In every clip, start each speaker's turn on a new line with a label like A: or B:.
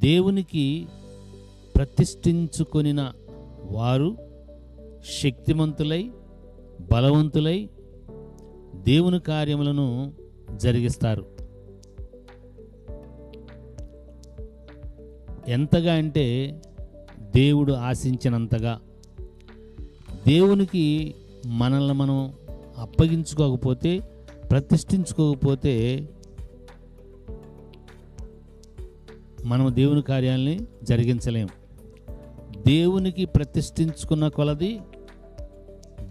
A: దేవునికి ప్రతిష్ఠించుకొనిన వారు శక్తిమంతులై బలవంతులై దేవుని కార్యములను జరిగిస్తారు. ఎంతగా అంటే దేవుడు ఆశించినంతగా. దేవునికి మనల్ని మనం అప్పగించుకోకపోతే ప్రతిష్ఠించుకోకపోతే మనం దేవుని కార్యాలని జరిగించలేం దేవునికి ప్రతిష్ఠించుకున్న కొలది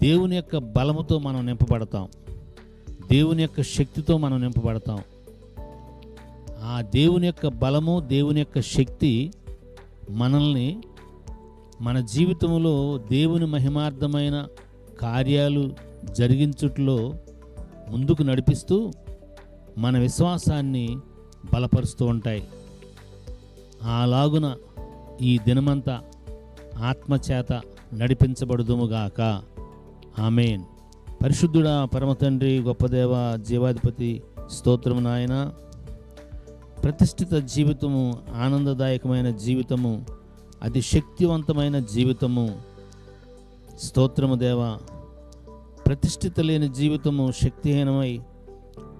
A: దేవుని యొక్క బలముతో మనం నింపబడతాం. దేవుని యొక్క శక్తితో మనం నింపబడతాం. ఆ దేవుని యొక్క బలము దేవుని యొక్క శక్తి మనల్ని మన జీవితంలో దేవుని మహిమార్థమైన కార్యాలు జరిగించుట్లో ముందుకు నడిపిస్తూ మన విశ్వాసాన్ని బలపరుస్తూ ఉంటాయి. అలాగున ఈ దినమంతా ఆత్మచేత నడిపించబడుదుముగాక. ఆమెన్. పరిశుద్ధుడా పరమతండ్రి గొప్పదేవ జీవాధిపతి స్తోత్రము నాయన. ప్రతిష్ఠిత జీవితము ఆనందదాయకమైన జీవితము అతి శక్తివంతమైన జీవితము. స్తోత్రము దేవ ప్రతిష్ఠిత లేని జీవితము శక్తిహీనమై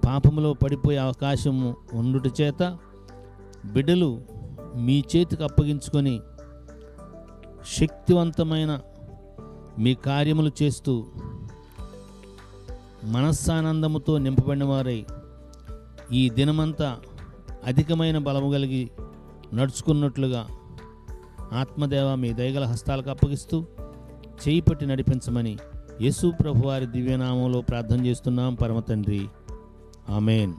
A: పాపములో పడిపోయే అవకాశము ఉండుట చేత బిడ్డలు మీ చేతికి అప్పగించుకొని శక్తివంతమైన మీ కార్యములు చేస్తూ మనస్సానందముతో నింపబడిన వారై ఈ దినమంతా అధికమైన బలము కలిగి నడుచుకున్నట్లుగా ఆత్మదేవ మీ దయగల హస్తాలకు అప్పగిస్తూ చేయి పట్టి నడిపించమని యేసు ప్రభువారి దివ్యనామంలో ప్రార్థన చేస్తున్నాం. పరమ తండ్రి. ఆమెన్.